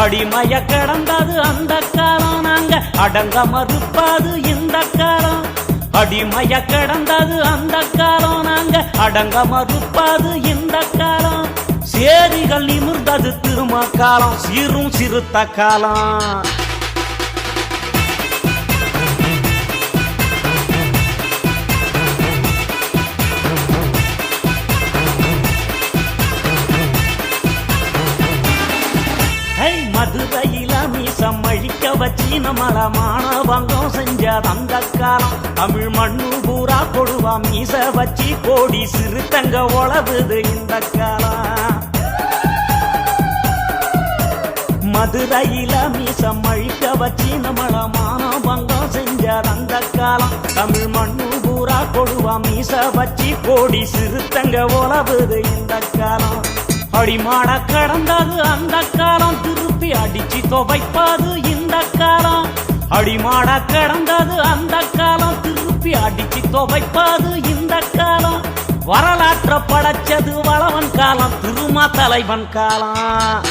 அடிமைய கடந்தது அந்த காலம். நாங்க அடங்க மறுப்பது இந்த காலம். அடிமைய கடந்தது அந்த காலம். நாங்க அடங்க மறுப்பது இந்த காலம். சேரிகள் நிமிர்ந்தது திரும காலம் சீரும் சிறுத்த காலம். மீசம் வச்சு நம்மள மானவங்கம் செஞ்ச அந்த காலம் தமிழ் மண்ணு பூரா கொடுவா மீச வச்சு கோடி சிறுத்தங்க உழவுது இந்த காலம் மதுரையில மீசம் அழிக்க வச்சு நம்மள மானவங்கம் செஞ்ச தந்த காலம் தமிழ் மண்ணு பூரா கொடுவா மீச வச்சு கோடி சிறுத்தங்க உழவுது இந்த காலம் அடிமாட கடந்தது அந்த காலம் திருப்பி அடிச்சு துவைப்பாது இந்த அடிமாடா கடந்தது அந்த காலம். திருப்பி அடிச்சு துவைப்பாது இந்த காலம். வரலாற்ற படைச்சது வளவன் காலம் திருமா தலைவன் காலம்.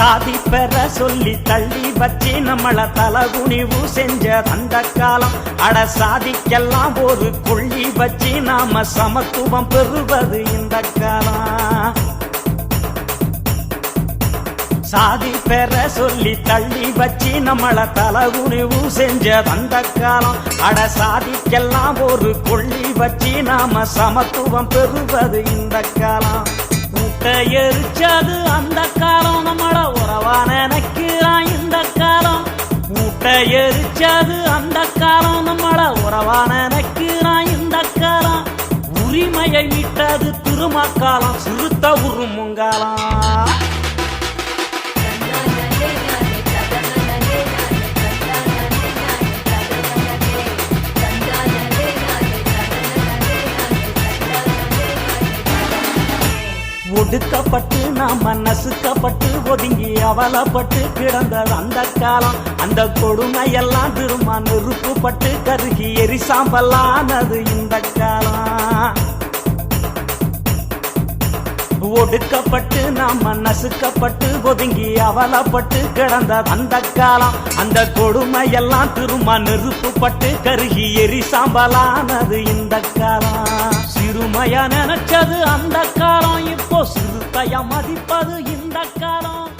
சாதி பெற சொல்லி தள்ளி வச்சு நம்மள தலகுனிவு செஞ்ச அந்த காலம். அட சாதிக்கெல்லாம் ஒரு கொள்ளி வச்சு நாம சமத்துவம் பெறுவது இந்த காலம். சாதி பெற சொல்லி தள்ளி வச்சு நம்மள தலகுனிவு செஞ்ச அந்த காலம். அட சாதிக்கெல்லாம் ஒரு கொள்ளி வச்சு நாம சமத்துவம் பெறுவது இந்த காலம். கூட்ட எரிச்சது அந்த காலம். நம்ம நினைக்கிறான் இந்த காலம். கூட்ட எரிச்சது அந்த காலம். நம்மள உறவா நினைக்கிறான் இந்த காலம். உரிமையை விட்டது திருமக்காலம். சிறுத்த உருமுங்காலம். ஒடுக்கப்பட்டு நாம நசுக்கப்பட்டு ஒதுங்கி அவலப்பட்டு கிடந்தது அந்த காலம் அந்த கொடுமையெல்லாம் திரும்ப நெருப்புப்பட்டு கருகி எரிசாம்பலானது இந்த காலம். ஒடுக்கப்பட்டு நாம நசுக்கப்பட்டு ஒதுங்கி அவலப்பட்டு கிடந்த அந்த காலம் அந்த கொடுமையெல்லாம் திரும்ப நெருப்புப்பட்டு கருகி எரிசாம்பலானது இந்த காலம். சிறுமையா நினைச்சது அந்த காலம் மதிப்பது இந்த காலம்.